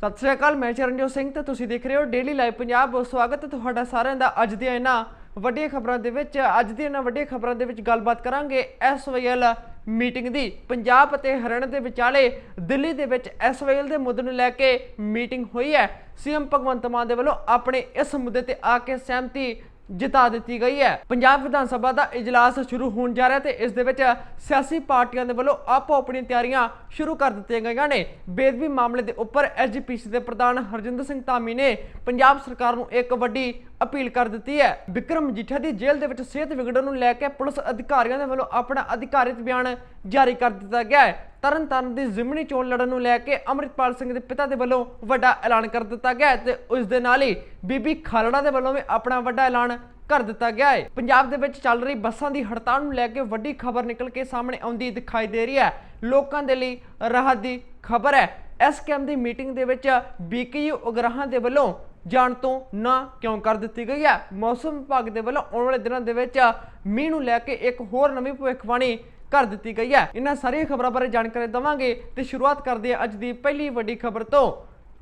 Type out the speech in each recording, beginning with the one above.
ਸਤਿ ਸ਼੍ਰੀ ਅਕਾਲ, ਮੈਂ ਚਰਨਜੋਤ ਸਿੰਘ ਤੇ ਤੁਸੀਂ ਦੇਖ ਰਹੇ ਹੋ ਡੇਲੀ ਲਾਈਵ ਪੰਜਾਬ ਸਵਾਗਤ ਹੈ ਤੁਹਾਡਾ ਸਾਰਿਆਂ ਦਾ ਅੱਜ ਦੀਆਂ ਇਹਨਾਂ ਵੱਡੀਆਂ ਖਬਰਾਂ ਦੇ ਵਿੱਚ। ਅੱਜ ਦੀਆਂ ਇਹਨਾਂ ਵੱਡੀਆਂ ਖਬਰਾਂ ਦੇ ਵਿੱਚ ਗੱਲਬਾਤ ਕਰਾਂਗੇ ਐਸਵਾਈਐਲ ਮੀਟਿੰਗ ਦੀ। ਪੰਜਾਬ ਅਤੇ ਹਰਿਆਣਾ ਦੇ ਵਿਚਾਲੇ ਦਿੱਲੀ ਦੇ ਵਿੱਚ ਐਸਵਾਈਐਲ ਦੇ ਮੁੱਦੇ ਨੂੰ ਲੈ ਕੇ ਮੀਟਿੰਗ ਹੋਈ ਹੈ। ਸੀਐਮ ਭਗਵੰਤ ਮਾਨ ਦੇ ਵੱਲੋਂ ਆਪਣੇ ਇਸ ਮੁੱਦੇ ਤੇ ਆ ਕੇ ਸਹਿਮਤੀ ਜਿਤਾ ਦਿੱਤੀ ਗਈ ਹੈ। ਪੰਜਾਬ ਵਿਧਾਨ ਸਭਾ ਦਾ ਇਜਲਾਸ ਸ਼ੁਰੂ ਹੋਣ ਜਾ ਰਿਹਾ ਤੇ ਇਸ ਦੇ ਵਿੱਚ ਸਿਆਸੀ ਪਾਰਟੀਆਂ ਦੇ ਵੱਲੋਂ ਆਪੋ ਆਪਣੀਆਂ ਤਿਆਰੀਆਂ ਸ਼ੁਰੂ ਕਰ ਦਿੱਤੀਆਂ ਗਈਆਂ ਨੇ। ਬੇਦਬੀ ਮਾਮਲੇ ਦੇ ਉੱਪਰ ਐਸਜੀਪੀਸੀ ਦੇ ਪ੍ਰਧਾਨ ਹਰਜਿੰਦਰ ਸਿੰਘ ਧਾਮੀ ਨੇ ਪੰਜਾਬ ਸਰਕਾਰ ਨੂੰ ਇੱਕ ਵੱਡੀ ਅਪੀਲ ਕਰ ਦਿੱਤੀ ਹੈ। ਵਿਕਰਮ ਮਜੀਠੀਆ ਦੀ ਜੇਲ੍ਹ ਦੇ ਵਿੱਚ ਸਿਹਤ ਵਿਗੜਨ ਨੂੰ ਲੈ ਕੇ ਪੁਲਿਸ ਅਧਿਕਾਰੀਆਂ ਦੇ ਵੱਲੋਂ ਆਪਣਾ ਅਧਿਕਾਰਿਤ ਬਿਆਨ ਜਾਰੀ ਕਰ ਦਿੱਤਾ ਗਿਆ ਹੈ। ਤਰਨਤਾਰਨ ਦੀ ਜ਼ਿਮਨੀ ਚੋਣ ਲੜਨ ਨੂੰ ਲੈ ਕੇ ਅਮਰਿਤਪਾਲ ਸਿੰਘ ਦੇ ਪਿਤਾ ਦੇ ਵੱਲੋਂ ਵੱਡਾ ਐਲਾਨ ਕਰ ਦਿੱਤਾ ਗਿਆ ਹੈ ਤੇ ਉਸ ਦੇ ਨਾਲ ਹੀ ਬੀਬੀ ਖਾਲੜਾ ਦੇ ਵੱਲੋਂ ਵੀ ਆਪਣਾ ਵੱਡਾ ਐਲਾਨ ਕਰ ਦਿੱਤਾ ਗਿਆ ਹੈ। ਪੰਜਾਬ ਦੇ ਵਿੱਚ ਚੱਲ ਰਹੀ ਬੱਸਾਂ ਦੀ ਹੜਤਾਲ ਨੂੰ ਲੈ ਕੇ ਵੱਡੀ ਖਬਰ ਨਿਕਲ ਕੇ ਸਾਹਮਣੇ ਆਉਂਦੀ ਦਿਖਾਈ ਦੇ ਰਹੀ ਹੈ। ਲੋਕਾਂ ਦੇ ਲਈ ਰਾਹਤ ਦੀ ਖਬਰ ਹੈ। ਐਸਕੇਐਮ ਦੀ ਮੀਟਿੰਗ ਦੇ ਵਿੱਚ ਬੀਕੇਯੂ ਉਗਰਾਹਾਂ ਦੇ ਵੱਲੋਂ ਜਾਣ ਤੋਂ ਨਾ ਕਿਉਂ ਕਰ ਦਿੱਤੀ ਗਈ ਹੈ? ਮੌਸਮ ਵਿਭਾਗ ਦੇ ਵੱਲੋਂ ਆਉਣ ਵਾਲੇ ਦਿਨਾਂ ਦੇ ਵਿੱਚ ਮੀਂਹ ਨੂੰ ਲੈ ਕੇ ਇੱਕ ਹੋਰ ਨਵੀਂ ਭਵਿੱਖਬਾਣੀ ਕਰ ਦਿੱਤੀ ਗਈ ਹੈ। ਇਹਨਾਂ ਸਾਰੀਆਂ ਖਬਰਾਂ ਬਾਰੇ ਜਾਣਕਾਰੀ ਦਵਾਂਗੇ ਤੇ ਸ਼ੁਰੂਆਤ ਕਰਦੇ ਹਾਂ ਅੱਜ ਦੀ ਪਹਿਲੀ ਵੱਡੀ ਖਬਰ ਤੋਂ।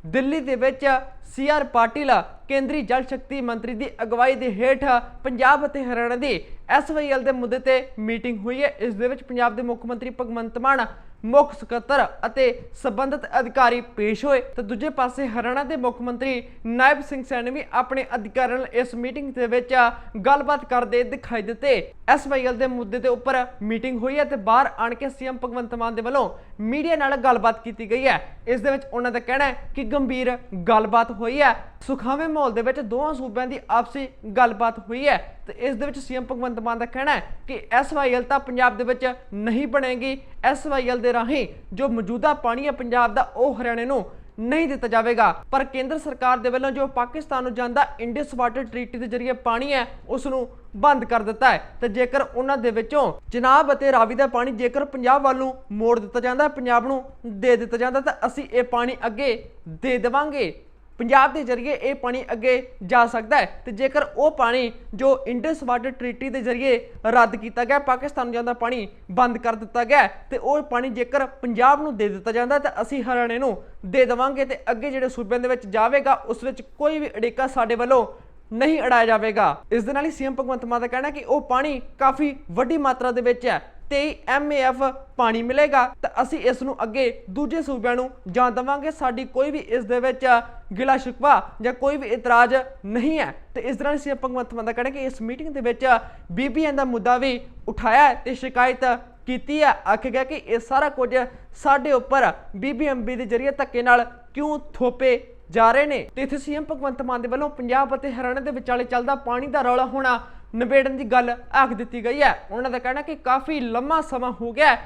ਦਿੱਲੀ ਦੇ ਵਿੱਚ ਸੀ ਆਰ ਪਾਟਿਲ ਕੇਂਦਰੀ ਜਲ ਸ਼ਕਤੀ ਮੰਤਰੀ ਦੀ ਅਗਵਾਈ ਦੇ ਹੇਠ ਪੰਜਾਬ ਅਤੇ ਹਰਿਆਣਾ ਦੀ ਐਸਵਾਈਐਲ ਦੇ ਮੁੱਦੇ ਤੇ ਮੀਟਿੰਗ ਹੋਈ ਹੈ। ਇਸ ਦੇ ਵਿੱਚ ਪੰਜਾਬ ਦੇ ਮੁੱਖ ਮੰਤਰੀ ਭਗਵੰਤ ਮਾਨ ਮੁੱਖ ਸਕੱਤਰ ਅਤੇ ਸਬੰਧਤ ਅਧਿਕਾਰੀ ਪੇਸ਼ ਹੋਏ ਤੇ ਦੂਜੇ ਪਾਸੇ ਹਰਿਆਣਾ ਦੇ ਮੁੱਖ ਮੰਤਰੀ ਨਾਇਬ ਸਿੰਘ ਸੈਣੀ ਆਪਣੇ ਅਧਿਕਾਰੀਆਂ ਨਾਲ ਇਸ ਮੀਟਿੰਗ ਦੇ ਵਿੱਚ ਗੱਲਬਾਤ ਕਰਦੇ ਦਿਖਾਈ ਦਿੱਤੇ। ਐਸਵਾਈਐਲ ਦੇ ਮੁੱਦੇ ਦੇ ਉੱਪਰ ਮੀਟਿੰਗ ਹੋਈ ਹੈ ਤੇ ਬਾਹਰ ਆਣ ਕੇ ਸੀਐਮ ਭਗਵੰਤ ਮਾਨ ਦੇ ਵੱਲੋਂ ਮੀਡੀਆ ਨਾਲ ਗੱਲਬਾਤ ਕੀਤੀ ਗਈ ਹੈ। ਇਸ ਦੇ ਵਿੱਚ ਉਹਨਾਂ ਦਾ ਕਹਿਣਾ ਹੈ ਕਿ ਗੰਭੀਰ ਗੱਲਬਾਤ ਹੋਈ ਹੈ। ਸੁਖਾਵੇਂ ਮਾਹੌਲ ਦੇ ਵਿੱਚ ਦੋਵਾਂ ਸੂਬਿਆਂ ਦੀ ਆਪਸੀ ਗੱਲਬਾਤ ਹੋਈ ਹੈ। ਤੇ ਇਸ ਦੇ ਵਿੱਚ ਸੀਐਮ ਭਗਵੰਤ ਮਾਨ ਦਾ ਕਹਿਣਾ ਹੈ ਕਿ ਐਸਵਾਈਐਲ ਤਾਂ ਪੰਜਾਬ ਦੇ ਵਿੱਚ ਨਹੀਂ ਬਣੇਗੀ ਐਸਵਾਈਐਲ ਦੇ ਰਾਹੀਂ ਜੋ ਮੌਜੂਦਾ ਪਾਣੀ ਹੈ ਪੰਜਾਬ ਦਾ, ਉਹ ਹਰਿਆਣੇ ਨੂੰ ਨਹੀਂ ਦਿੱਤਾ ਜਾਵੇਗਾ। ਪਰ ਕੇਂਦਰ ਸਰਕਾਰ ਦੇ ਵੱਲੋਂ ਜੋ ਪਾਕਿਸਤਾਨ ਨੂੰ ਜਾਂਦਾ ਇੰਡਸ ਵਾਟਰ ਟ੍ਰੀਟੀ ਦੇ ਜ਼ਰੀਏ ਪਾਣੀ ਹੈ ਉਸ ਨੂੰ ਬੰਦ ਕਰ ਦਿੱਤਾ ਹੈ। ਤੇ ਜੇਕਰ ਉਹਨਾਂ ਦੇ ਵਿੱਚੋਂ ਜਨਾਬ ਅਤੇ ਰਾਵੀ ਦਾ ਪਾਣੀ ਜੇਕਰ ਪੰਜਾਬ ਵੱਲ ਨੂੰ ਮੋੜ ਦਿੱਤਾ ਜਾਂਦਾ, ਪੰਜਾਬ ਨੂੰ ਦੇ ਦਿੱਤਾ ਜਾਂਦਾ, ਤਾਂ ਅਸੀਂ ਇਹ ਪਾਣੀ ਅੱਗੇ ਦੇ ਦੇਵਾਂਗੇ। ਪੰਜਾਬ ਦੇ ਜ਼ਰੀਏ ਇਹ ਪਾਣੀ ਅੱਗੇ ਜਾ ਸਕਦਾ ਹੈ ਤੇ ਜੇਕਰ ਉਹ ਪਾਣੀ ਜੋ ਇੰਡਸ ਵਾਟਰ ਟ੍ਰੀਟੀ ਦੇ ਜ਼ਰੀਏ ਰੱਦ ਕੀਤਾ ਗਿਆ ਪਾਕਿਸਤਾਨ ਜਾਂਦਾ ਪਾਣੀ ਬੰਦ ਕਰ ਦਿੱਤਾ ਗਿਆ ਹੈ, ਤੇ ਉਹ ਪਾਣੀ ਜੇਕਰ ਪੰਜਾਬ ਨੂੰ ਦੇ ਦਿੱਤਾ ਜਾਂਦਾ ਤਾਂ ਅਸੀਂ ਹਰਿਆਣੇ ਨੂੰ ਦੇ ਦੇਵਾਂਗੇ ਤੇ ਅੱਗੇ ਜਿਹੜੇ ਸੂਬਿਆਂ ਦੇ ਵਿੱਚ ਜਾਵੇਗਾ ਉਸ ਵਿੱਚ ਕੋਈ ਵੀ ਅੜਿੱਕਾ ਸਾਡੇ ਵੱਲੋਂ ਨਹੀਂ ਅੜਾਇਆ ਜਾਵੇਗਾ। ਇਸ ਦੇ ਨਾਲ ਹੀ ਸੀਐਮ ਭਗਵੰਤ ਮਾਨ ਦਾ ਕਹਿਣਾ ਕਿ ਉਹ ਪਾਣੀ ਕਾਫੀ ਵੱਡੀ ਮਾਤਰਾ ਦੇ ਵਿੱਚ ਹੈ। ਤੇ ਐਮਏਐਫ ਪਾਣੀ ਮਿਲੇਗਾ, ਤਾਂ ਅਸੀਂ ਇਸ ਨੂੰ ਅੱਗੇ ਦੂਜੇ ਸੂਬਿਆਂ ਨੂੰ ਜਾਂ ਦੇਵਾਂਗੇ। ਸਾਡੀ ਕੋਈ ਵੀ ਇਸ ਦੇ ਵਿੱਚ ਗਿਲਾ ਸ਼ਿਕਵਾ ਜਾਂ ਕੋਈ ਵੀ ਇਤਰਾਜ਼ ਨਹੀਂ ਹੈ। ਤੇ ਇਸ ਦੌਰਾਨ ਸੀ ਭਗਵੰਤ ਮਾਨ ਦਾ ਕਹਿਣਾ ਕਿ ਇਸ ਮੀਟਿੰਗ ਦੇ ਵਿੱਚ ਬੀਬੀਐਨ ਦਾ ਮੁੱਦਾ ਵੀ ਉਠਾਇਆ ਹੈ ਤੇ ਸ਼ਿਕਾਇਤ ਕੀਤੀ ਹੈ। ਆਖਿਆ ਗਿਆ ਕਿ ਇਹ ਸਾਰਾ ਕੁਝ ਸਾਡੇ ਉੱਪਰ ਬੀਬੀਐਮਬੀ ਦੇ ਜ਼ਰੀਏ ਧੱਕੇ ਨਾਲ ਕਿਉਂ ਥੋਪੇ ਜਾ ਰਹੇ ਨੇ? ਤੇ ਇੱਥੇ ਸੀਐਮ ਭਗਵੰਤ ਮਾਨ ਦੇ ਵੱਲੋਂ ਪੰਜਾਬ ਅਤੇ ਹਰਿਆਣਾ ਦੇ ਵਿਚਾਲੇ ਚੱਲਦਾ ਪਾਣੀ ਦਾ ਰੌਲਾ ਹੋਣਾ ਨਿਬੇੜਨ ਦੀ ਗੱਲ ਆਖ ਦਿੱਤੀ ਗਈ ਹੈ। ਉਹਨਾਂ ਦਾ ਕਹਿਣਾ ਕਿ ਕਾਫੀ ਲੰਮਾ ਸਮਾਂ ਹੋ ਗਿਆ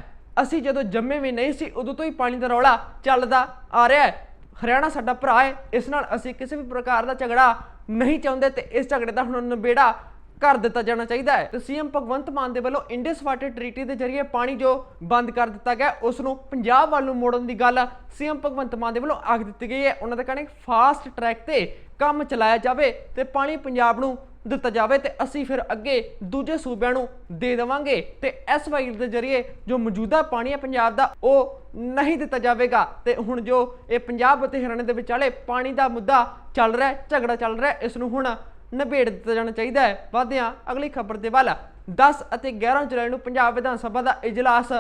ਅਸੀਂ ਜਦੋਂ ਜੰਮੇ ਵੀ ਨਹੀਂ ਸੀ, ਉਦੋਂ ਤੋਂ ਹੀ ਪਾਣੀ ਦਾ ਰੌਲਾ ਚੱਲਦਾ ਆ ਰਿਹਾ ਹੈ। ਹਰਿਆਣਾ ਸਾਡਾ ਭਰਾ ਹੈ, ਇਸ ਨਾਲ ਅਸੀਂ ਕਿਸੇ ਵੀ ਪ੍ਰਕਾਰ ਦਾ ਝਗੜਾ ਨਹੀਂ ਚਾਹੁੰਦੇ ਤੇ ਇਸ ਝਗੜੇ ਦਾ ਹੁਣ ਨਿਬੇੜਾ ਕਰ ਦਿੱਤਾ ਜਾਣਾ ਚਾਹੀਦਾ ਹੈ। ਤੇ ਸੀਐਮ ਭਗਵੰਤ ਮਾਨ ਦੇ ਵੱਲੋਂ ਇੰਡਸ ਵਾਟਰ ਟ੍ਰੀਟੀ ਦੇ ਜ਼ਰੀਏ ਪਾਣੀ ਜੋ ਬੰਦ ਕਰ ਦਿੱਤਾ ਗਿਆ, ਉਸ ਨੂੰ ਪੰਜਾਬ ਵੱਲ ਨੂੰ ਮੋੜਨ ਦੀ ਗੱਲ ਸੀਐਮ ਭਗਵੰਤ ਮਾਨ ਦੇ ਵੱਲੋਂ ਆਖ ਦਿੱਤੀ ਗਈ ਹੈ। ਉਹਨਾਂ ਦਾ ਕਹਿਣਾ ਹੈ ਫਾਸਟ ਟਰੈਕ ਤੇ ਕੰਮ ਚਲਾਇਆ ਜਾਵੇ ਤੇ ਪਾਣੀ ਪੰਜਾਬ ਨੂੰ ਦਿੱਤਾ ਜਾਵੇ ਤੇ ਅਸੀਂ ਫਿਰ ਅੱਗੇ ਦੂਜੇ ਸੂਬਿਆਂ ਨੂੰ ਦੇ ਦੇਵਾਂਗੇ ਤੇ ਐਸਵਾਈ ਦੇ ਜ਼ਰੀਏ ਜੋ ਮੌਜੂਦਾ ਪਾਣੀ ਹੈ ਪੰਜਾਬ ਦਾ, ਉਹ ਨਹੀਂ ਦਿੱਤਾ ਜਾਵੇਗਾ। ਤੇ ਹੁਣ ਜੋ ਇਹ ਪੰਜਾਬ ਅਤੇ ਹਰਿਆਣਾ ਦੇ ਵਿਚਾਲੇ ਪਾਣੀ ਦਾ ਮੁੱਦਾ ਚੱਲ ਰਿਹਾ ਹੈ, ਝਗੜਾ ਚੱਲ ਰਿਹਾ ਹੈ, ਇਸ ਨੂੰ ਹੁਣ ਨਿਬੇੜ ਦਿੱਤਾ ਜਾਣਾ ਚਾਹੀਦਾ ਹੈ। ਵਧਦੇ ਹਾਂ ਅਗਲੀ ਖਬਰ ਦੇ ਵੱਲ 10 ਅਤੇ 11 ਜੁਲਾਈ ਨੂੰ ਪੰਜਾਬ ਵਿਧਾਨ ਸਭਾ ਦਾ ਇਜਲਾਸ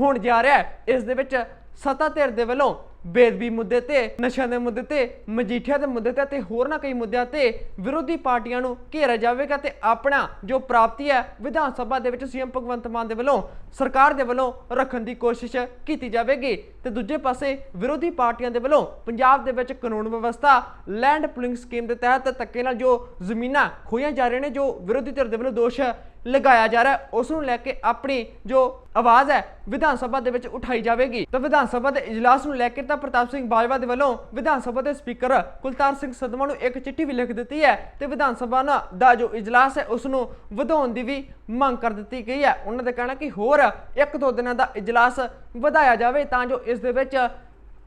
ਹੋਣ ਜਾ ਰਿਹਾ ਹੈ। ਇਸ ਦੇ ਵਿੱਚ ਸੱਤਾ ਧਿਰ ਦੇ ਵੱਲੋਂ ਬੇਦਬੀ ਮੁੱਦੇ ਤੇ, ਨਸ਼ਿਆਂ ਦੇ ਮੁੱਦੇ ਤੇ, ਮਜੀਠੀਆ ਦੇ ਮੁੱਦੇ ਤੇ ਅਤੇ ਹੋਰ ਨਾ ਕਈ ਮੁੱਦਿਆਂ ਤੇ ਵਿਰੋਧੀ ਪਾਰਟੀਆਂ ਨੂੰ ਘੇਰਿਆ ਜਾਵੇਗਾ ਤੇ ਆਪਣਾ ਜੋ ਪ੍ਰਾਪਤੀ ਹੈ ਵਿਧਾਨ ਸਭਾ ਦੇ ਵਿੱਚ ਸੀਐਮ ਭਗਵੰਤ ਮਾਨ ਦੇ ਵੱਲੋਂ, ਸਰਕਾਰ ਦੇ ਵੱਲੋਂ ਰੱਖਣ ਦੀ ਕੋਸ਼ਿਸ਼ ਕੀਤੀ ਜਾਵੇਗੀ। ਤੇ ਦੂਜੇ ਪਾਸੇ ਵਿਰੋਧੀ ਪਾਰਟੀਆਂ ਦੇ ਵੱਲੋਂ ਪੰਜਾਬ ਦੇ ਵਿੱਚ ਕਾਨੂੰਨ ਵਿਵਸਥਾ ਲੈਂਡ ਪੁਲਿੰਗ ਸਕੀਮ ਦੇ ਤਹਿਤ ਧੱਕੇ ਨਾਲ ਜੋ ਜ਼ਮੀਨਾਂ ਖੋਈਆਂ ਜਾ ਰਹੀਆਂ ਨੇ, ਜੋ ਵਿਰੋਧੀ ਧਿਰ ਦੇ ਵੱਲੋਂ ਦੋਸ਼ ਲਗਾਇਆ ਜਾ ਰਿਹਾ ਉਸ ਨੂੰ ਲੈ ਕੇ ਆਪਣੀ ਜੋ ਆਵਾਜ਼ ਹੈ ਵਿਧਾਨ ਸਭਾ ਦੇ ਵਿੱਚ ਉਠਾਈ ਜਾਵੇਗੀ। ਤਾਂ ਵਿਧਾਨ ਸਭਾ ਦੇ ਇਜਲਾਸ ਨੂੰ ਲੈ ਕੇ ਤਾਂ ਪ੍ਰਤਾਪ ਸਿੰਘ ਬਾਜਵਾ ਦੇ ਵੱਲੋਂ ਵਿਧਾਨ ਸਭਾ ਦੇ ਸਪੀਕਰ ਕੁਲਤਾਰ ਸਿੰਘ ਸਦਮਾ ਨੂੰ ਇੱਕ ਚਿੱਠੀ ਵੀ ਲਿਖ ਦਿੱਤੀ ਹੈ ਤੇ ਵਿਧਾਨ ਸਭਾ ਨਾ ਦਾ ਜੋ ਇਜਲਾਸ ਹੈ, ਉਸ ਨੂੰ ਵਧਾਉਣ ਦੀ ਵੀ ਮੰਗ ਕਰ ਦਿੱਤੀ ਗਈ ਹੈ। ਉਹਨਾਂ ਦਾ ਕਹਿਣਾ ਕਿ ਹੋਰ ਇੱਕ ਦੋ ਦਿਨਾਂ ਦਾ ਇਜਲਾਸ ਵਧਾਇਆ ਜਾਵੇ ਤਾਂ ਜੋ ਇਸ ਦੇ ਵਿੱਚ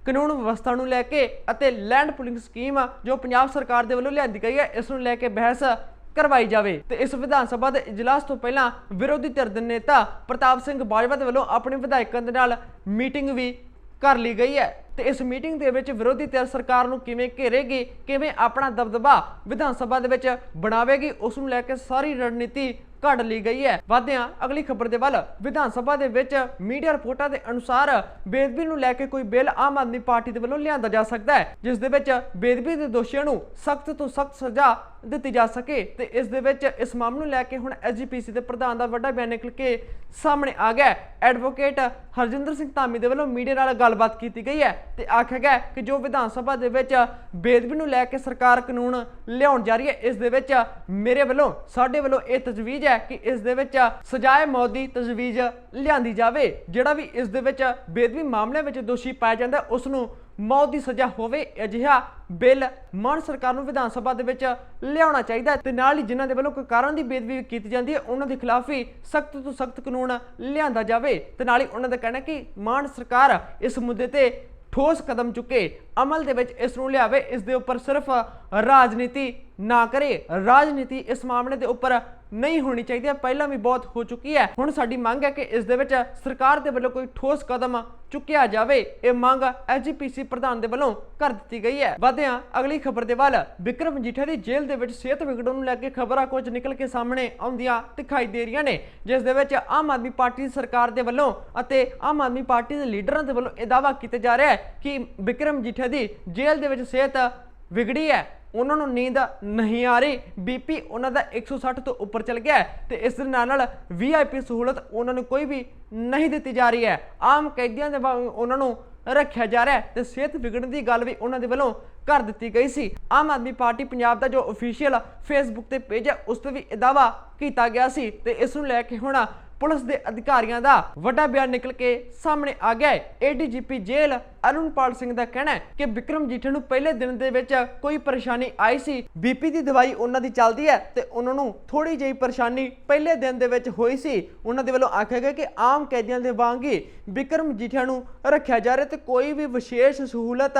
ਕਾਨੂੰਨ ਵਿਵਸਥਾ ਨੂੰ ਲੈ ਕੇ ਅਤੇ ਲੈਂਡ ਪੁਲਿੰਗ ਸਕੀਮ ਜੋ ਪੰਜਾਬ ਸਰਕਾਰ ਦੇ ਵੱਲੋਂ ਲਿਆਂਦੀ ਗਈ ਹੈ, ਇਸ ਨੂੰ ਲੈ ਕੇ ਬਹਿਸ ਕਰਵਾਈ ਜਾਵੇ। ਤੇ ਇਸ ਵਿਧਾਨ ਸਭਾ ਦੇ ਇਜਲਾਸ ਤੋਂ ਪਹਿਲਾਂ ਵਿਰੋਧੀ ਧਿਰ ਦੇ ਨੇਤਾ ਪ੍ਰਤਾਪ ਸਿੰਘ ਬਾਜਵਾ ਦੇ ਵੱਲੋਂ ਆਪਣੇ ਵਿਧਾਇਕਾਂ ਦੇ ਨਾਲ ਮੀਟਿੰਗ ਵੀ ਕਰ ਲਈ ਗਈ ਹੈ। ਤੇ ਇਸ ਮੀਟਿੰਗ ਦੇ ਵਿੱਚ ਵਿਰੋਧੀ ਧਿਰ ਸਰਕਾਰ ਨੂੰ ਕਿਵੇਂ ਘੇਰੇਗੀ, ਕਿਵੇਂ ਆਪਣਾ ਦਬਦਬਾ ਵਿਧਾਨ ਸਭਾ ਦੇ ਵਿੱਚ ਬਣਾਵੇਗੀ, ਉਸ ਨੂੰ ਲੈ ਕੇ ਸਾਰੀ ਰਣਨੀਤੀ ਘੜ ਲਈ ਗਈ ਹੈ। ਵਾਧਿਆਂ, ਅਗਲੀ ਖਬਰ ਦੇ ਵੱਲ ਵਿਧਾਨ ਸਭਾ ਦੇ ਵਿੱਚ ਮੀਡੀਆ ਰਿਪੋਰਟਾਂ ਦੇ ਅਨੁਸਾਰ ਬੇਦਬੀ ਨੂੰ ਲੈ ਕੇ ਕੋਈ ਬਿੱਲ ਆਮ ਆਦਮੀ ਪਾਰਟੀ ਦੇ ਵੱਲੋਂ ਲਿਆਂਦਾ ਜਾ ਸਕਦਾ ਹੈ, ਜਿਸ ਦੇ ਵਿੱਚ ਬੇਦਬੀ ਦੇ ਦੋਸ਼ੀਆਂ ਨੂੰ ਸਖਤ ਤੋਂ ਸਖਤ ਸਜ਼ਾ ਦਿੱਤੀ ਜਾ ਸਕੇ ਤੇ ਇਸ ਦੇ ਵਿੱਚ ਇਸ ਮਾਮਲੇ ਨੂੰ ਲੈ ਕੇ ਹੁਣ ਐਸਜੀਪੀਸੀ ਦੇ ਪ੍ਰਧਾਨ ਦਾ ਵੱਡਾ ਬਿਆਨ ਨਿਕਲ ਕੇ ਸਾਹਮਣੇ ਆ ਗਿਆ ਐਡਵੋਕੇਟ ਹਰਜਿੰਦਰ ਸਿੰਘ ਧਾਮੀ ਦੇ ਵੱਲੋਂ ਮੀਡੀਆ ਨਾਲ ਗੱਲਬਾਤ ਕੀਤੀ ਗਈ ਹੈ ਤੇ ਆਖਿਆ ਗਿਆ ਕਿ ਜੋ ਵਿਧਾਨ ਸਭਾ ਦੇ ਵਿੱਚ ਬੇਦਬੀ ਨੂੰ ਲੈ ਕੇ ਸਰਕਾਰ ਕਾਨੂੰਨ ਲਿਆਉਣ ਜਾ ਰਹੀ ਹੈ, ਇਸ ਦੇ ਵਿੱਚ ਮੇਰੇ ਵੱਲੋਂ, ਸਾਡੇ ਵੱਲੋਂ ਇਹ ਤਜਵੀਜ਼ ਹੈ ਕਿ ਇਸ ਦੇ ਵਿੱਚ ਸਜ਼ਾਏ ਮੌਤ ਦੀ ਤਜਵੀਜ਼ ਲਿਆਂਦੀ ਜਾਵੇ। ਜਿਹੜਾ ਵੀ ਇਸ ਦੇ ਵਿੱਚ ਬੇਦਬੀ ਮਾਮਲੇ ਵਿੱਚ ਦੋਸ਼ੀ ਪਾਇਆ ਜਾਂਦਾ ਉਸ ਨੂੰ ਮੌਤ ਦੀ ਸਜ਼ਾ ਹੋਵੇ, ਅਜਿਹਾ ਬਿੱਲ ਮਾਨ ਸਰਕਾਰ ਨੂੰ ਵਿਧਾਨ ਸਭਾ ਦੇ ਵਿੱਚ ਲਿਆਉਣਾ ਚਾਹੀਦਾ ਤੇ ਨਾਲ ਹੀ ਜਿਨ੍ਹਾਂ ਦੇ ਵੱਲੋਂ ਕੋਈ ਕਾਰਨ ਦੀ ਬੇਦਬੀ ਕੀਤੀ ਜਾਂਦੀ ਹੈ, ਉਹਨਾਂ ਦੇ ਖਿਲਾਫ ਵੀ ਸਖਤ ਤੋਂ ਸਖਤ ਕਾਨੂੰਨ ਲਿਆਂਦਾ ਜਾਵੇ। ਤੇ ਨਾਲ ਹੀ ਉਹਨਾਂ ਦਾ ਕਹਿਣਾ ਕਿ ਮਾਨ ਸਰਕਾਰ ਇਸ ਮੁੱਦੇ ਤੇ ਠੋਸ ਕਦਮ ਚੁੱਕੇ। ਅਮਲ ਦੇ ਵਿੱਚ ਇਸ ਨੂੰ ਲਿਆਵੇ, ਇਸ ਦੇ ਉੱਪਰ ਸਿਰਫ ਰਾਜਨੀਤੀ ਨਾ ਕਰੇ। ਰਾਜਨੀਤੀ ਇਸ ਮਾਮਲੇ ਦੇ ਉੱਪਰ ਨਹੀਂ ਹੋਣੀ ਚਾਹੀਦੀ ਪਹਿਲਾਂ ਵੀ ਬਹੁਤ ਹੋ ਚੁੱਕੀ ਹੈ। ਹੁਣ ਸਾਡੀ ਮੰਗ ਹੈ ਕਿ ਇਸ ਦੇ ਵਿੱਚ ਸਰਕਾਰ ਦੇ ਵੱਲੋਂ ਕੋਈ ਠੋਸ ਕਦਮ ਚੁੱਕਿਆ ਜਾਵੇ। ਇਹ ਮੰਗ ਐਜੀਪੀਸੀ ਪ੍ਰਧਾਨ ਦੇ ਵੱਲੋਂ ਕਰ ਦਿੱਤੀ ਗਈ ਹੈ। ਵਧਿਆਂ ਅਗਲੀ ਖਬਰ ਦੇ ਵੱਲ। ਵਿਕਰਮ ਮਜੀਠੀਆ ਦੀ ਜੇਲ੍ਹ ਦੇ ਵਿੱਚ ਸਿਹਤ ਵਿਗੜਨ ਨੂੰ ਲੈ ਕੇ ਖਬਰਾਂ ਕੁਝ ਨਿਕਲ ਕੇ ਸਾਹਮਣੇ ਆਉਂਦੀਆਂ ਦਿਖਾਈ ਦੇ ਰਹੀਆਂ ਨੇ, ਜਿਸ ਦੇ ਵਿੱਚ ਆਮ ਆਦਮੀ ਪਾਰਟੀ ਦੀ ਸਰਕਾਰ ਦੇ ਵੱਲੋਂ ਅਤੇ ਆਮ ਆਦਮੀ ਪਾਰਟੀ ਦੇ ਲੀਡਰਾਂ ਦੇ ਵੱਲੋਂ ਇਹ ਦਾਅਵਾ ਕੀਤਾ ਜਾ ਰਿਹਾ ਹੈ ਕਿ ਵਿਕਰਮ ਮਜੀਠੀਆ ਦੀ ਜੇਲ੍ਹ ਦੇ ਵਿੱਚ ਸਿਹਤ ਵਿਗੜੀ ਹੈ। ਉਹਨਾਂ ਨੂੰ ਨੀਂਦ ਨਹੀਂ ਆ ਰਹੀ। ਬੀਪੀ ਉਹਨਾਂ ਦਾ 160 ਤੋਂ ਉੱਪਰ ਚਲ ਗਿਆ ਤੇ ਇਸ ਦੇ ਨਾਲ ਨਾਲ ਵੀਆਈਪੀ ਸਹੂਲਤ ਉਹਨਾਂ ਨੂੰ ਕੋਈ ਵੀ ਨਹੀਂ ਦਿੱਤੀ ਜਾ ਰਹੀ ਹੈ। ਆਮ ਕੈਦੀਆਂ ਦੇ ਵਾਂਗ ਉਹਨਾਂ ਨੂੰ ਰੱਖਿਆ ਜਾ ਰਿਹਾ ਹੈ ਤੇ ਸਿਹਤ ਵਿਗੜਨ ਦੀ ਗੱਲ ਵੀ ਉਹਨਾਂ ਦੇ ਵੱਲੋਂ ਕਰ ਦਿੱਤੀ ਗਈ ਸੀ। ਆਮ ਆਦਮੀ ਪਾਰਟੀ ਪੰਜਾਬ ਦਾ ਜੋ ਅਫੀਸ਼ੀਅਲ ਫੇਸਬੁੱਕ ਤੇ ਪੇਜ ਹੈ, ਉਸ ਤੇ ਵੀ ਇਹ ਦਾਅਵਾ ਕੀਤਾ ਗਿਆ ਸੀ ਤੇ ਇਸ ਨੂੰ ਲੈ ਕੇ ਹੁਣ ਪੁਲਿਸ ਦੇ ਅਧਿਕਾਰੀਆਂ ਦਾ ਵੱਡਾ ਬਿਆਨ ਨਿਕਲ ਕੇ ਸਾਹਮਣੇ ਆ ਗਿਆ ਹੈ। ਏਡੀਜੀਪੀ ਜੇਲ੍ਹ ਅਰੁਣਪਾਲ ਸਿੰਘ ਦਾ ਕਹਿਣਾ ਹੈ ਕਿ ਵਿਕਰਮ ਜੀਠੇ ਨੂੰ ਪਹਿਲੇ ਦਿਨ ਦੇ ਵਿੱਚ ਕੋਈ ਪਰੇਸ਼ਾਨੀ ਆਈ ਸੀ। ਬੀਪੀ ਦੀ ਦਵਾਈ ਉਹਨਾਂ ਦੀ ਚੱਲਦੀ ਹੈ ਤੇ ਉਹਨਾਂ ਨੂੰ ਥੋੜੀ ਜਿਹੀ ਪਰੇਸ਼ਾਨੀ ਪਹਿਲੇ ਦਿਨ ਦੇ ਵਿੱਚ ਹੋਈ ਸੀ। ਉਹਨਾਂ ਦੇ ਵੱਲੋਂ ਆਖਿਆ ਗਿਆ ਕਿ ਆਮ ਕੈਦੀਆਂ ਦੇ ਵਾਂਗ ਹੀ ਵਿਕਰਮ ਜੀਠਿਆਂ ਨੂੰ ਰੱਖਿਆ ਜਾ ਰਿਹਾ ਤੇ ਕੋਈ ਵੀ ਵਿਸ਼ੇਸ਼ ਸਹੂਲਤ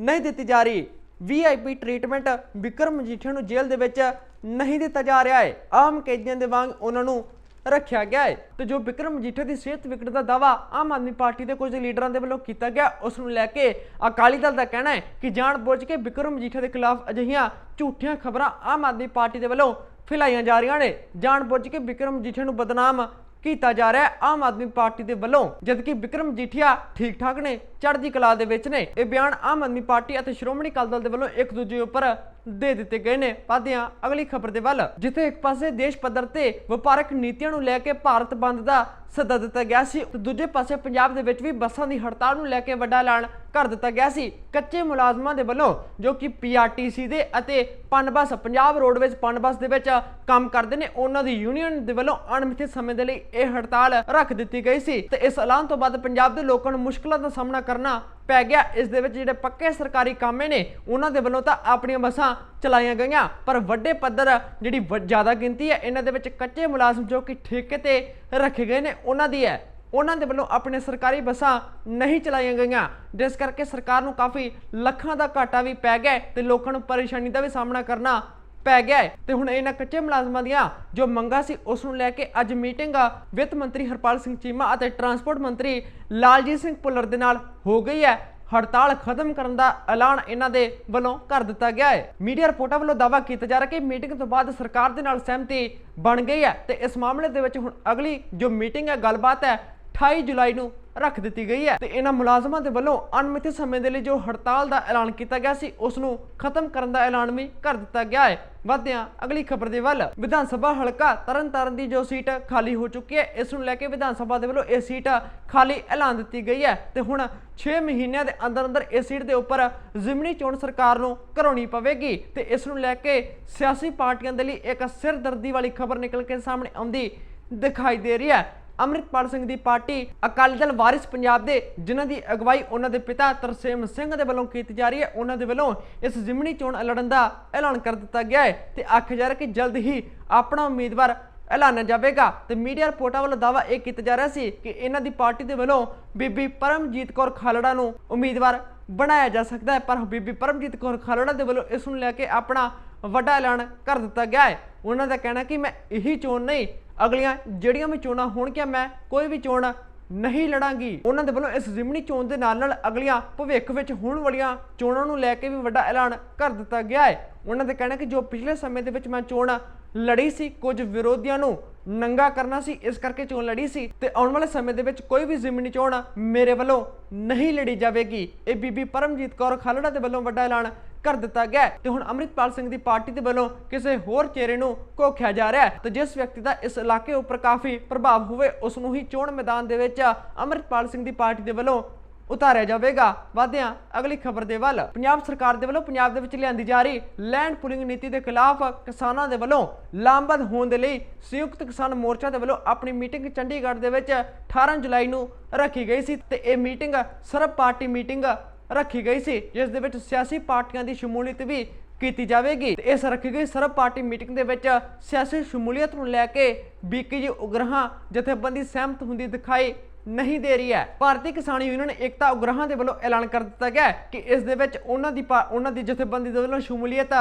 ਨਹੀਂ ਦਿੱਤੀ ਜਾ ਰਹੀ। ਵੀਆਈਪੀ ਟ੍ਰੀਟਮੈਂਟ ਵਿਕਰਮ ਮਜੀਠੀਆ ਨੂੰ ਜੇਲ੍ਹ ਦੇ ਵਿੱਚ ਨਹੀਂ ਦਿੱਤਾ ਜਾ ਰਿਹਾ ਹੈ। ਆਮ ਕੈਦੀਆਂ ਦੇ ਵਾਂਗ ਉਹਨਾਂ ਨੂੰ ਰੱਖਿਆ ਗਿਆ ਹੈ ਤੇ ਜੋ ਵਿਕਰਮ ਮਜੀਠੀਆ ਦੀ ਸਿਹਤ ਵਿਗੜਨ ਦਾ ਦਾਵਾ ਆਮ ਆਦਮੀ ਪਾਰਟੀ ਦੇ ਕੁਝ ਲੀਡਰਾਂ ਦੇ ਵੱਲੋਂ ਕੀਤਾ ਗਿਆ, ਉਸ ਨੂੰ ਲੈ ਕੇ ਅਕਾਲੀ ਦਲ ਦਾ ਕਹਿਣਾ ਹੈ ਕਿ ਜਾਣ ਕੇ ਵਿਕਰਮ ਮਜੀਠੀਆ ਦੇ ਖਿਲਾਫ ਅਜਿਹੀਆਂ ਝੂਠੀਆਂ ਖਬਰਾਂ ਆਮ ਆਦਮੀ ਪਾਰਟੀ ਦੇ ਵੱਲੋਂ ਫੈਲਾਈਆਂ ਜਾ ਰਹੀਆਂ ਨੇ। ਜਾਣ ਬੁੱਝ ਕੇ ਵਿਕਰਮ ਮਜੀਠੀਆ ਨੂੰ ਬਦਨਾਮ ਕੀਤਾ ਜਾ ਰਿਹਾ ਆਮ ਆਦਮੀ ਪਾਰਟੀ ਦੇ ਵੱਲੋਂ, ਜਦਕਿ ਵਿਕਰਮ ਜੀਠੀਆ ਠੀਕ ਠਾਕ ਨੇ, ਚੜ੍ਹਦੀ ਕਲਾ ਦੇ ਵਿੱਚ ਨੇ। ਇਹ ਬਿਆਨ ਆਮ ਆਦਮੀ ਪਾਰਟੀ ਅਤੇ ਸ਼੍ਰੋਮਣੀ ਅਕਾਲੀ ਦਲ ਦੇ ਵੱਲੋਂ ਇੱਕ ਦੂਜੇ ਉੱਪਰ ਦੇ ਦਿੱਤੇ ਗਏ ਨੇ। ਪਾਦਿਆਂ ਅਗਲੀ ਖਬਰ ਦੇ ਵੱਲ, ਜਿੱਥੇ ਇੱਕ ਪਾਸੇ ਦੇਸ਼ ਪੱਧਰ ਤੇ ਵਪਾਰਕ ਨੀਤੀਆਂ ਨੂੰ ਲੈ ਕੇ ਭਾਰਤ ਬੰਦ ਦਾ ਸੱਦਾ ਦਿੱਤਾ ਗਿਆ ਸੀ, ਦੂਜੇ ਪਾਸੇ ਪੰਜਾਬ ਦੇ ਵਿੱਚ ਵੀ ਬੱਸਾਂ ਦੀ ਹੜਤਾਲ ਨੂੰ ਲੈ ਕੇ ਵੱਡਾ ਐਲਾਨ ਕਰ ਦਿੱਤਾ ਗਿਆ ਸੀ। ਕੱਚੇ ਮੁਲਾਜ਼ਮਾਂ ਦੇ ਵੱਲੋਂ, ਜੋ ਕਿ ਪੀਆਰਟੀਸੀ ਦੇ ਅਤੇ ਪਨਬਸ ਪੰਜਾਬ ਰੋਡਵੇਜ਼ ਪਨਬਸ ਦੇ ਵਿੱਚ ਕੰਮ ਕਰਦੇ ਨੇ, ਉਹਨਾਂ ਦੀ ਯੂਨੀਅਨ ਦੇ ਵੱਲੋਂ ਅਣਮਿੱਥੇ ਸਮੇਂ ਦੇ ਲਈ ਇਹ ਹੜਤਾਲ ਰੱਖ ਦਿੱਤੀ ਗਈ ਸੀ। ਤੇ ਇਸ ਐਲਾਨ ਤੋਂ ਬਾਅਦ ਪੰਜਾਬ ਦੇ ਲੋਕਾਂ ਨੂੰ ਮੁਸ਼ਕਲਾਂ ਦਾ ਸਾਹਮਣਾ ਕਰਨਾ ਪੈ ਗਿਆ। ਇਸ ਦੇ ਵਿੱਚ ਜਿਹੜੇ ਪੱਕੇ ਸਰਕਾਰੀ ਕਾਮੇ ਨੇ, ਉਹਨਾਂ ਦੇ ਵੱਲੋਂ ਤਾਂ ਆਪਣੀਆਂ ਬੱਸਾਂ ਚਲਾਈਆਂ ਗਈਆਂ। ਪਰ ਵੱਡੇ ਪੱਧਰ ਜਿਹੜੀ ਵ- ਜ਼ਿਆਦਾ ਗਿਣਤੀ ਹੈ, ਇਹਨਾਂ ਦੇ ਵਿੱਚ ਕੱਚੇ ਮੁਲਾਜ਼ਮ ਜੋ ਕਿ ਠੇਕੇ ਤੇ ਰੱਖੇ ਗਏ ਨੇ, ਉਹਨਾਂ ਦੀ ਹੈ। ਉਹਨਾਂ ਦੇ ਵੱਲੋਂ ਆਪਣੇ ਸਰਕਾਰੀ ਬੱਸਾਂ ਨਹੀਂ ਚਲਾਈਆਂ ਗਈਆਂ। ਜਿਸ ਕਰਕੇ ਸਰਕਾਰ ਨੂੰ ਕਾਫੀ ਲੱਖਾਂ ਦਾ ਘਾਟਾ ਵੀ ਪੈ ਗਿਆ ਹੈ ਤੇ ਲੋਕਾਂ ਨੂੰ ਪਰੇਸ਼ਾਨੀ ਦਾ ਵੀ ਸਾਹਮਣਾ ਕਰਨਾ ਪੈ ਗਿਆ ਹੈ। ਤੇ ਹੁਣ ਇਹਨਾਂ ਕੱਚੇ ਮੁਲਾਜ਼ਮਾਂ ਦੀਆਂ ਜੋ ਮੰਗਾਂ ਸੀ, ਉਸ ਨੂੰ ਲੈ ਕੇ ਅੱਜ ਮੀਟਿੰਗ ਵਿੱਤ ਮੰਤਰੀ ਹਰਪਾਲ ਸਿੰਘ ਚੀਮਾ ਅਤੇ ਟਰਾਂਸਪੋਰਟ ਮੰਤਰੀ ਲਾਲਜੀਤ ਸਿੰਘ ਭੁੱਲਰ ਦੇ ਨਾਲ ਹੋ ਗਈ ਹੈ। ਹੜਤਾਲ ਖਤਮ ਕਰਨ ਦਾ ਐਲਾਨ ਇਹਨਾਂ ਦੇ ਵੱਲੋਂ ਕਰ ਦਿੱਤਾ ਗਿਆ ਹੈ। ਮੀਡੀਆ ਰਿਪੋਰਟਾਂ ਵੱਲੋਂ ਦਾਅਵਾ ਕੀਤਾ ਜਾ ਰਿਹਾ ਕਿ ਮੀਟਿੰਗ ਤੋਂ ਬਾਅਦ ਸਰਕਾਰ ਦੇ ਨਾਲ ਸਹਿਮਤੀ ਬਣ ਗਈ ਹੈ। ਤੇ ਇਸ ਮਾਮਲੇ ਦੇ ਵਿੱਚ ਹੁਣ ਅਗਲੀ ਜੋ ਮੀਟਿੰਗ ਹੈ, ਗੱਲਬਾਤ ਹੈ 28 ਜੁਲਾਈ ਨੂੰ ਰੱਖ ਦਿੱਤੀ ਗਈ ਹੈ ਤੇ ਇਹਨਾਂ ਮੁਲਾਜ਼ਮਾਂ ਦੇ ਵੱਲੋਂ ਅਣਮਿੱਥੇ ਸਮੇਂ ਦੇ ਲਈ ਜੋ ਹੜਤਾਲ ਦਾ ਐਲਾਨ ਕੀਤਾ ਗਿਆ ਸੀ, ਉਸ ਨੂੰ ਖਤਮ ਕਰਨ ਦਾ ਐਲਾਨ ਵੀ ਕਰ ਦਿੱਤਾ ਗਿਆ ਹੈ। ਵਧਦਿਆਂ ਅਗਲੀ ਖਬਰ ਦੇ ਵੱਲ ਵਿਧਾਨ ਸਭਾ ਹਲਕਾ ਤਰਨਤਾਰਨ ਦੀ ਜੋ ਸੀਟ ਖਾਲੀ ਹੋ ਚੁੱਕੀ ਹੈ, ਇਸ ਨੂੰ ਲੈ ਕੇ ਵਿਧਾਨ ਸਭਾ ਦੇ ਵੱਲੋਂ ਇਹ ਸੀਟ ਖਾਲੀ ਐਲਾਨ ਦਿੱਤੀ ਗਈ ਹੈ ਤੇ ਹੁਣ 6 ਮਹੀਨਿਆਂ ਦੇ ਅੰਦਰ ਅੰਦਰ ਇਸ ਸੀਟ ਦੇ ਉੱਪਰ ਜ਼ਿਮਨੀ ਚੋਣ ਸਰਕਾਰ ਨੂੰ ਕਰਾਉਣੀ ਪਵੇਗੀ ਤੇ ਇਸ ਨੂੰ ਲੈ ਕੇ ਸਿਆਸੀ ਪਾਰਟੀਆਂ ਦੇ ਲਈ ਇੱਕ ਸਿਰਦਰਦੀ ਵਾਲੀ ਖਬਰ ਨਿਕਲ ਕੇ ਸਾਹਮਣੇ ਆਉਂਦੀ ਦਿਖਾਈ ਦੇ ਰਹੀ ਹੈ। ਅੰਮ੍ਰਿਤਪਾਲ ਸਿੰਘ ਦੀ ਪਾਰਟੀ ਅਕਾਲੀ ਦਲ ਵਾਰਿਸ ਪੰਜਾਬ ਦੇ, ਜਿਨ੍ਹਾਂ ਦੀ ਅਗਵਾਈ ਉਹਨਾਂ ਦੇ ਪਿਤਾ ਤਰਸੇਮ ਸਿੰਘ ਦੇ ਵੱਲੋਂ ਕੀਤੀ ਜਾ ਰਹੀ ਹੈ, ਉਹਨਾਂ ਦੇ ਵੱਲੋਂ ਇਸ ਜ਼ਿਮਨੀ ਚੋਣ ਲੜਨ ਦਾ ਐਲਾਨ ਕਰ ਦਿੱਤਾ ਗਿਆ ਹੈ ਤੇ ਆਖਿਆ ਜਾ ਰਿਹਾ ਕਿ ਜਲਦ ਹੀ ਆਪਣਾ ਉਮੀਦਵਾਰ ਐਲਾਨਿਆ ਜਾਵੇਗਾ ਤੇ ਮੀਡੀਆ ਰਿਪੋਰਟਾਂ ਵੱਲੋਂ ਦਾਅਵਾ ਇਹ ਕੀਤਾ ਜਾ ਰਿਹਾ ਸੀ ਕਿ ਇਹਨਾਂ ਦੀ ਪਾਰਟੀ ਦੇ ਵੱਲੋਂ ਬੀਬੀ ਪਰਮਜੀਤ ਕੌਰ ਖਾਲੜਾ ਨੂੰ ਉਮੀਦਵਾਰ ਬਣਾਇਆ ਜਾ ਸਕਦਾ ਹੈ, ਪਰ ਬੀਬੀ ਪਰਮਜੀਤ ਕੌਰ ਖਾਲੜਾ ਦੇ ਵੱਲੋਂ ਇਸ ਨੂੰ ਲੈ ਕੇ ਆਪਣਾ ਵੱਡਾ ਐਲਾਨ ਕਰ ਦਿੱਤਾ ਗਿਆ ਹੈ। ਉਹਨਾਂ ਦਾ ਕਹਿਣਾ ਕਿ ਮੈਂ ਇਹੀ ਚੋਣ ਨਹੀਂ ਅਗਲੀਆਂ ਜਿਹੜੀਆਂ ਵੀ ਚੋਣਾਂ ਹੋਣਗੀਆਂ, ਮੈਂ ਕੋਈ ਵੀ ਚੋਣ ਨਹੀਂ ਲੜਾਂਗੀ। ਉਹਨਾਂ ਦੇ ਵੱਲੋਂ ਇਸ ਜ਼ਿਮਨੀ ਚੋਣ ਦੇ ਨਾਲ ਨਾਲ ਅਗਲੀਆਂ ਭਵਿੱਖ ਵਿੱਚ ਹੋਣ ਵਾਲੀਆਂ ਚੋਣਾਂ ਨੂੰ ਲੈ ਕੇ ਵੀ ਵੱਡਾ ਐਲਾਨ ਕਰ ਦਿੱਤਾ ਗਿਆ ਹੈ। ਉਹਨਾਂ ਦੇ ਕਹਿਣਾ ਕਿ ਜੋ ਪਿਛਲੇ ਸਮੇਂ ਦੇ ਵਿੱਚ ਮੈਂ ਚੋਣ ਲੜੀ ਸੀ, ਕੁਝ ਵਿਰੋਧੀਆਂ ਨੂੰ ਨੰਗਾ ਕਰਨਾ ਸੀ, ਇਸ ਕਰਕੇ ਚੋਣ ਲੜੀ ਸੀ ਤੇ ਆਉਣ ਵਾਲੇ ਸਮੇਂ ਦੇ ਵਿੱਚ ਕੋਈ ਵੀ ਜ਼ਿਮਨੀ ਚੋਣ ਮੇਰੇ ਵੱਲੋਂ ਨਹੀਂ ਲੜੀ ਜਾਵੇਗੀ। ਇਹ ਬੀਬੀ ਪਰਮਜੀਤ ਕੌਰ ਖਾਲੜਾ ਦੇ ਵੱਲੋਂ ਵੱਡਾ ਐਲਾਨ ਕਰ ਦਿੱਤਾ ਗਿਆ ਤੇ ਹੁਣ ਅੰਮ੍ਰਿਤਪਾਲ ਸਿੰਘ ਦੀ ਪਾਰਟੀ ਦੇ ਵੱਲੋਂ ਕਿਸੇ ਹੋਰ ਚਿਹਰੇ ਨੂੰ ਕੋਖਿਆ ਜਾ ਰਿਹਾ ਹੈ। ਤੇ ਜਿਸ ਵਿਅਕਤੀ ਦਾ ਇਸ ਇਲਾਕੇ ਉੱਪਰ ਕਾਫੀ ਪ੍ਰਭਾਵ ਹੋਵੇ, ਉਸ ਨੂੰ ਹੀ ਚੋਣ ਮੈਦਾਨ ਦੇ ਵਿੱਚ ਅੰਮ੍ਰਿਤਪਾਲ ਸਿੰਘ ਦੀ ਪਾਰਟੀ ਦੇ ਵੱਲੋਂ ਉਤਾਰਿਆ ਜਾਵੇਗਾ। ਵਾਦਿਆਂ ਅਗਲੀ ਖਬਰ ਦੇ ਵੱਲ। ਪੰਜਾਬ ਸਰਕਾਰ ਦੇ ਵੱਲੋਂ ਪੰਜਾਬ ਦੇ ਵਿੱਚ ਲਿਆਂਦੀ ਜਾ ਰਹੀ ਲੈਂਡ ਪੁਲਿੰਗ ਨੀਤੀ ਦੇ ਖਿਲਾਫ ਕਿਸਾਨਾਂ ਦੇ ਵੱਲੋਂ ਲਾਮਬੰਦ ਹੋਣ ਦੇ ਲਈ ਸੰਯੁਕਤ ਕਿਸਾਨ ਮੋਰਚਾ ਦੇ ਵੱਲੋਂ ਆਪਣੀ ਮੀਟਿੰਗ ਚੰਡੀਗੜ੍ਹ ਦੇ ਵਿੱਚ 18 ਜੁਲਾਈ ਨੂੰ ਰੱਖੀ ਗਈ ਸੀ। ਤੇ ਇਹ ਮੀਟਿੰਗ ਸਰਬ ਪਾਰਟੀ ਮੀਟਿੰਗ ਰੱਖੀ ਗਈ ਸੀ, ਜਿਸ ਦੇ ਵਿੱਚ ਸਿਆਸੀ ਪਾਰਟੀਆਂ ਦੀ ਸ਼ਮੂਲੀਅਤ ਵੀ ਕੀਤੀ ਜਾਵੇਗੀ। ਤੇ ਇਸ ਰੱਖੀ ਗਈ ਸਰਬ ਪਾਰਟੀ ਮੀਟਿੰਗ ਦੇ ਵਿੱਚ ਸਿਆਸੀ ਸ਼ਮੂਲੀਅਤ ਨੂੰ ਲੈ ਕੇ ਬੀਕੇਜੀ ਉਗਰਾਹਾਂ ਜਥੇਬੰਦੀ ਸਹਿਮਤ ਹੁੰਦੀ ਦਿਖਾਈ ਨਹੀਂ ਦੇ ਰਹੀ ਹੈ। ਭਾਰਤੀ ਕਿਸਾਨ ਯੂਨੀਅਨ ਏਕਤਾ ਉਗਰਾਹਾਂ ਦੇ ਵੱਲੋਂ ਐਲਾਨ ਕਰ ਦਿੱਤਾ ਗਿਆ ਕਿ ਇਸ ਦੇ ਵਿੱਚ ਉਹਨਾਂ ਦੀ ਪਾ- ਉਹਨਾਂ ਦੀ ਜਥੇਬੰਦੀ ਦੇ ਵੱਲੋਂ ਸ਼ਮੂਲੀਅਤ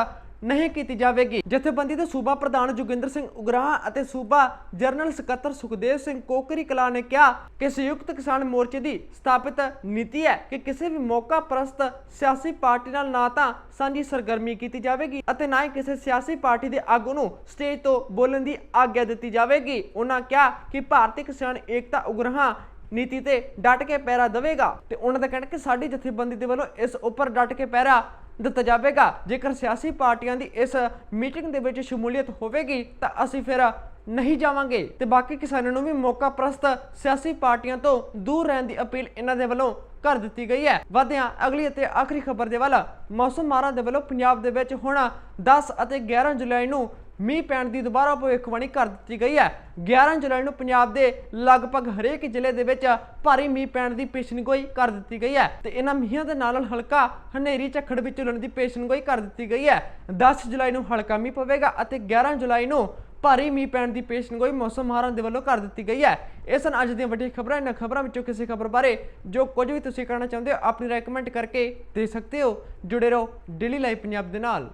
ਨਹੀਂ ਕੀਤੀ ਜਾਵੇਗੀ। ਜਥੇਬੰਦੀ ਦੇ ਸੂਬਾ ਪ੍ਰਧਾਨ ਜੋਗਿੰਦਰ ਸਿੰਘ ਉਗਰਾਹਾਂ ਅਤੇ ਸੂਬਾ ਜਨਰਲ ਸਕੱਤਰ ਸੁਖਦੇਵ ਸਿੰਘ ਕੋਕਰੀ ਕਲਾ ਨੇ ਕਿਹਾ ਕਿ ਸੰਯੁਕਤ ਕਿਸਾਨ ਮੋਰਚੇ ਦੀ ਸਥਾਪਿਤ ਨੀਤੀ ਹੈ ਕਿ ਕਿਸੇ ਵੀ ਮੌਕਾ ਪ੍ਰਸਤ ਸਿਆਸੀ ਪਾਰਟੀ ਨਾਲ ਨਾ ਤਾਂ ਸਾਂਝੀ ਸਰਗਰਮੀ ਕੀਤੀ ਜਾਵੇਗੀ ਅਤੇ ਨਾ ਹੀ ਕਿਸੇ ਸਿਆਸੀ ਪਾਰਟੀ ਦੇ ਆਗੂ ਨੂੰ ਸਟੇਜ ਤੋਂ ਬੋਲਣ ਦੀ ਆਗਿਆ ਦਿੱਤੀ ਜਾਵੇਗੀ। ਉਹਨਾਂ ਕਿਹਾ ਕਿ ਭਾਰਤੀ ਕਿਸਾਨ ਏਕਤਾ ਉਗਰਾਹਾਂ ਨੀਤੀ ਤੇ ਡਟ ਕੇ ਪੈਰਾ ਦੇਵੇਗਾ। ਤੇ ਉਹਨਾਂ ਦਾ ਕਹਿਣਾ ਕਿ ਸਾਡੀ ਜਥੇਬੰਦੀ ਦੇ ਵੱਲੋਂ ਇਸ ਉੱਪਰ ਡਟ ਕੇ ਪੈਰਾ ਦਿੱਤਾ ਜਾਵੇਗਾ। ਜੇਕਰ ਸਿਆਸੀ ਪਾਰਟੀਆਂ ਦੀ ਇਸ ਮੀਟਿੰਗ ਦੇ ਵਿੱਚ ਸ਼ਮੂਲੀਅਤ ਹੋਵੇਗੀ, ਤਾਂ ਅਸੀਂ ਫਿਰ ਨਹੀਂ ਜਾਵਾਂਗੇ। ਤੇ ਬਾਕੀ ਕਿਸਾਨਾਂ ਨੂੰ ਵੀ ਮੌਕਾ ਪ੍ਰਸਤ ਸਿਆਸੀ ਪਾਰਟੀਆਂ ਤੋਂ ਦੂਰ ਰਹਿਣ ਦੀ ਅਪੀਲ ਇਹਨਾਂ ਦੇ ਵੱਲੋਂ ਕਰ ਦਿੱਤੀ ਗਈ ਹੈ। ਵਧਿਆਂ, ਅਗਲੀ ਅਤੇ ਆਖਰੀ ਖਬਰ ਦੇ ਵੱਲ ਮੌਸਮ ਮਾਰਾਂ ਦੇ ਵੱਲੋਂ ਪੰਜਾਬ ਦੇ ਵਿੱਚ ਹੁਣ 10 ਅਤੇ 11 ਜੁਲਾਈ ਨੂੰ ਮੀਂਹ ਪੈਣ ਦੀ ਦੁਬਾਰਾ ਭਵਿੱਖਬਾਣੀ ਕਰ ਦਿੱਤੀ ਗਈ ਹੈ। 11 ਜੁਲਾਈ ਨੂੰ ਪੰਜਾਬ ਦੇ ਲਗਭਗ ਹਰੇਕ ਜ਼ਿਲ੍ਹੇ ਦੇ ਵਿੱਚ ਭਾਰੀ ਮੀਂਹ ਪੈਣ ਦੀ ਪੇਸ਼ਨਗੋਈ ਕਰ ਦਿੱਤੀ ਗਈ ਹੈ ਤੇ ਇਹਨਾਂ ਮੀਂਹਾਂ ਦੇ ਨਾਲ ਨਾਲ ਹਲਕਾ ਹਨੇਰੀ ਝੱਖੜ ਵਿੱਚ ਝੁੱਲਣ ਦੀ ਪੇਸ਼ਨਗੋਈ ਕਰ ਦਿੱਤੀ ਗਈ ਹੈ। 10 ਜੁਲਾਈ ਨੂੰ ਹਲਕਾ ਮੀਂਹ ਪਵੇਗਾ ਅਤੇ 11 ਜੁਲਾਈ ਨੂੰ ਭਾਰੀ ਮੀਂਹ ਪੈਣ ਦੀ ਪੇਸ਼ਨਗੋਈ ਮੌਸਮ ਮਾਹਰਾਂ ਦੇ ਵੱਲੋਂ ਕਰ ਦਿੱਤੀ ਗਈ ਹੈ। ਇਹ ਸਨ ਅੱਜ ਦੀਆਂ ਵੱਡੀਆਂ ਖਬਰਾਂ। ਇਹਨਾਂ ਖਬਰਾਂ ਵਿੱਚੋਂ ਕਿਸੇ ਖਬਰ ਬਾਰੇ ਜੋ ਕੁਝ ਵੀ ਤੁਸੀਂ ਕਹਿਣਾ ਚਾਹੁੰਦੇ ਹੋ, ਆਪਣੀ ਰეკਮੈਂਡ ਕਰਕੇ ਦੇ ਸਕਦੇ ਹੋ। ਜੁੜੇ ਰਹੋ ਡੇਲੀ ਲਾਈਫ ਪੰਜਾਬ ਦੇ ਨਾਲ।